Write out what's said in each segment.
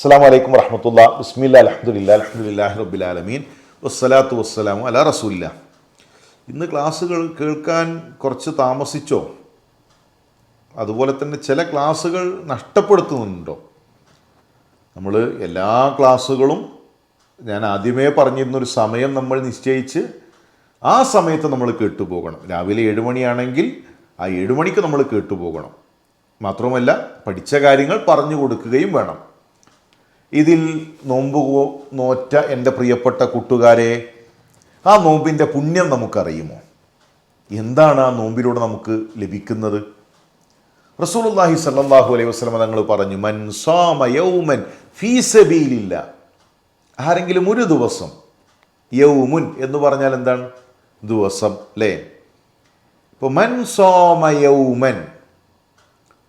അസ്സാം വലൈക്കും വറഹമത്തുള്ള. ബിസ്മില്ല അലഹമുല്ല അലഹമുല്ലാഹി റബ്ബിലാലമീൻ വസ്സലാത്തു വസ്സലാമു അല റസൂല്ല ഇന്ന് ക്ലാസ്സുകൾ കേൾക്കാൻ കുറച്ച് താമസിച്ചോ? അതുപോലെ തന്നെ ചില ക്ലാസ്സുകൾ നഷ്ടപ്പെടുത്തുന്നുണ്ടോ? നമ്മൾ എല്ലാ ക്ലാസ്സുകളും ഞാൻ ആദ്യമേ പറഞ്ഞിരുന്നൊരു സമയം നമ്മൾ നിശ്ചയിച്ച് ആ സമയത്ത് നമ്മൾ കേട്ടുപോകണം. രാവിലെ ഏഴ് മണിയാണെങ്കിൽ ആ ഏഴ് മണിക്ക് നമ്മൾ കേട്ടുപോകണം. മാത്രമല്ല പഠിച്ച കാര്യങ്ങൾ പറഞ്ഞു കൊടുക്കുകയും വേണം. ഇതിൽ നോമ്പ് നോറ്റ എന്റെ പ്രിയപ്പെട്ട കൂട്ടുകാരെ ആ നോമ്പിന്റെ പുണ്യം നമുക്കറിയുമോ? എന്താണ് ആ നോമ്പിലൂടെ നമുക്ക് ലഭിക്കുന്നത്? റസൂലുള്ളാഹി സല്ലാഹു അലൈഹി വസ്ലമ തങ്ങൾ പറഞ്ഞു മൻ സാമ യൗമൻ ഫീ സബീലില്ല. ആരെങ്കിലും ഒരു ദിവസം യൗമുൻ എന്ന് പറഞ്ഞാൽ എന്താണ്? ദിവസം അല്ലേ ഇപ്പോൾ മൻ സോമ യൗമൻ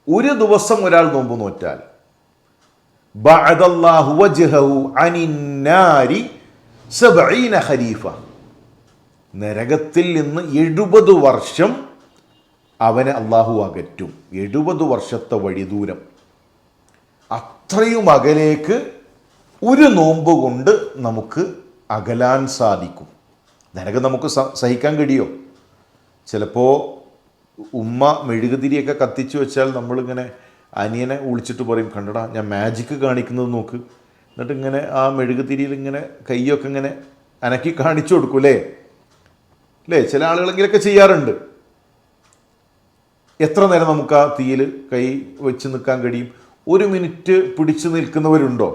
ഒരു ദിവസം ഒരാൾ നോമ്പ് നോറ്റാൽ ഖരീഫ നരകത്തിൽ നിന്ന് എഴുപത് വർഷം അവനെ അള്ളാഹു അകറ്റും. എഴുപത് വർഷത്തെ വഴിദൂരം. അത്രയും അകലേക്ക് ഒരു നോമ്പ് കൊണ്ട് നമുക്ക് അകലാൻ സാധിക്കും. നരകം നമുക്ക് സഹിക്കാൻ കഴിയോ? ചിലപ്പോൾ ഉമ്മ മെഴുകുതിരിയൊക്കെ കത്തിച്ചു വെച്ചാൽ നമ്മളിങ്ങനെ അനിയനെ വിളിച്ചിട്ട് പറയും കണ്ടടാ ഞാൻ മാജിക്ക് കാണിക്കുന്നത് നോക്ക്. എന്നിട്ട് ഇങ്ങനെ ആ മെഴുകുതിരിയിൽ ഇങ്ങനെ കൈയൊക്കെ ഇങ്ങനെ അനക്കി കാണിച്ചു കൊടുക്കും അല്ലേ ചില ആളുകളെങ്കിലൊക്കെ ചെയ്യാറുണ്ട്. എത്ര നേരം നമുക്ക് ആ തീയിൽ കൈ വെച്ച് നിൽക്കാൻ കഴിയും? ഒരു മിനിറ്റ് പിടിച്ചു നിൽക്കുന്നവരുണ്ടോ?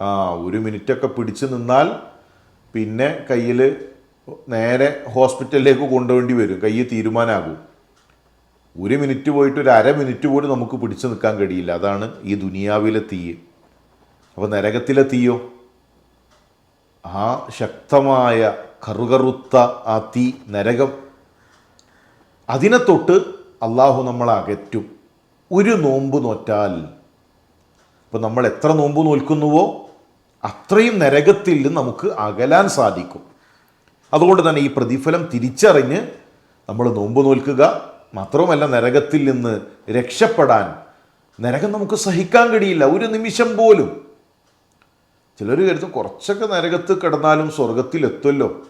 ആ ഒരു മിനിറ്റൊക്കെ പിടിച്ചു നിന്നാൽ പിന്നെ കയ്യിൽ നേരെ ഹോസ്പിറ്റലിലേക്ക് കൊണ്ടുവേണ്ടി വരും. കൈ തീരുമാനമാകും ഒരു മിനിറ്റ് പോയിട്ട് ഒരു അര മിനിറ്റ് പോലും നമുക്ക് പിടിച്ചു നിൽക്കാൻ കഴിയില്ല. അതാണ് ഈ ദുനിയാവിലെ തീ അപ്പോൾ നരകത്തിലെ തീയോ? ആ ശക്തമായ കറുകറുത്ത ആ തീ നരകം അതിനെ തൊട്ട് അള്ളാഹു നമ്മളെ അകറ്റും. ഒരു നോമ്പ് നോറ്റാൽ. ഇപ്പം നമ്മൾ എത്ര നോമ്പ് നോൽക്കുന്നുവോ അത്രയും നരകത്തിൽ നമുക്ക് അകലാൻ സാധിക്കും. അതുകൊണ്ട് തന്നെ ഈ പ്രതിഫലം തിരിച്ചറിഞ്ഞ് നമ്മൾ നോമ്പ് നോൽക്കുക മാത്രവുമല്ല നരകത്തിൽ നിന്ന് രക്ഷപ്പെടാൻ നരകം നമുക്ക് സഹിക്കാൻ കഴിയില്ല. ഒരു നിമിഷം പോലും. ചിലർ കരുതും കുറച്ചൊക്കെ നരകത്ത് കിടന്നാലും സ്വർഗത്തിലെത്തുമല്ലോ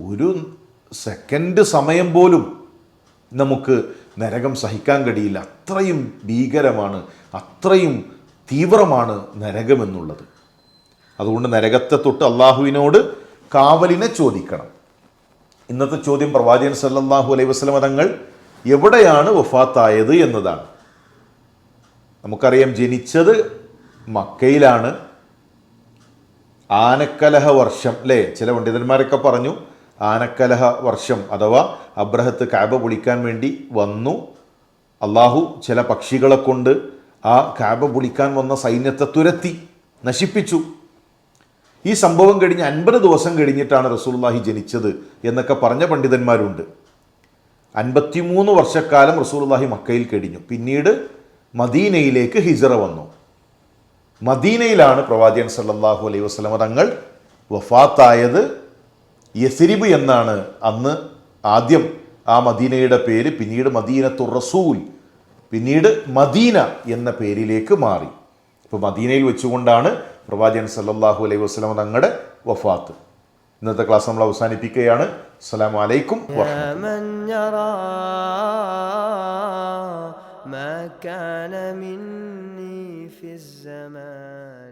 ഒരു സെക്കൻഡ് സമയം പോലും നമുക്ക് നരകം സഹിക്കാൻ കഴിയില്ല. അത്രയും ഭീകരമാണ് അത്രയും തീവ്രമാണ് നരകമെന്നുള്ളത്. അതുകൊണ്ട് നരകത്തെ തൊട്ട് അള്ളാഹുവിനോട് കാവലിനെ ചോദിക്കണം. ഇന്നത്തെ ചോദ്യം പ്രവാചകൻ സല്ലാഹു അലൈഹി വസല്ലമ തങ്ങൾ എവിടെയാണ് വഫാത്തായത് എന്നതാണ്. നമുക്കറിയാം ജനിച്ചത് മക്കയിലാണ്. ആനക്കലഹ വർഷം അല്ലേ ചില പണ്ഡിതന്മാരൊക്കെ പറഞ്ഞു ആനക്കലഹ വർഷം അഥവാ അബ്രഹത്ത് കാബ പൊളിക്കാൻ വേണ്ടി വന്നു. അള്ളാഹു ചില പക്ഷികളെ കൊണ്ട് ആ കാബ പൊളിക്കാൻ വന്ന സൈന്യത്തെ തുരത്തി നശിപ്പിച്ചു. ഈ സംഭവം കഴിഞ്ഞ് അൻപത് ദിവസം കഴിഞ്ഞിട്ടാണ് റസൂലുള്ളാഹി ജനിച്ചത് എന്നൊക്കെ പറഞ്ഞ പണ്ഡിതന്മാരുണ്ട്. അൻപത്തിമൂന്ന് വർഷക്കാലം റസൂലുള്ളാഹി മക്കയിൽ കഴിഞ്ഞു. പിന്നീട് മദീനയിലേക്ക് ഹിജറ വന്നു. മദീനയിലാണ് പ്രവാചകൻ സല്ലല്ലാഹു അലൈഹി വസല്ലമ തങ്ങൾ വഫാത്തായത്. യസിരിബ് എന്നാണ് അന്ന് ആദ്യം ആ മദീനയുടെ പേര് പിന്നീട് മദീനത്തു റസൂൽ പിന്നീട് മദീന എന്ന പേരിലേക്ക് മാറി. ഇപ്പോൾ മദീനയിൽ വെച്ചുകൊണ്ടാണ് പ്രവാചകൻ സല്ലല്ലാഹു അലൈഹി വസല്ലമ തങ്ങളുടെ വഫാത്ത് ഇന്നത്തെ ക്ലാസ് നമ്മൾ അവസാനിപ്പിക്കുകയാണ് അസ്സലാമു അലൈക്കും വറഹ്മത്തുള്ളാഹി يا من يرى ما كان مني في الزمان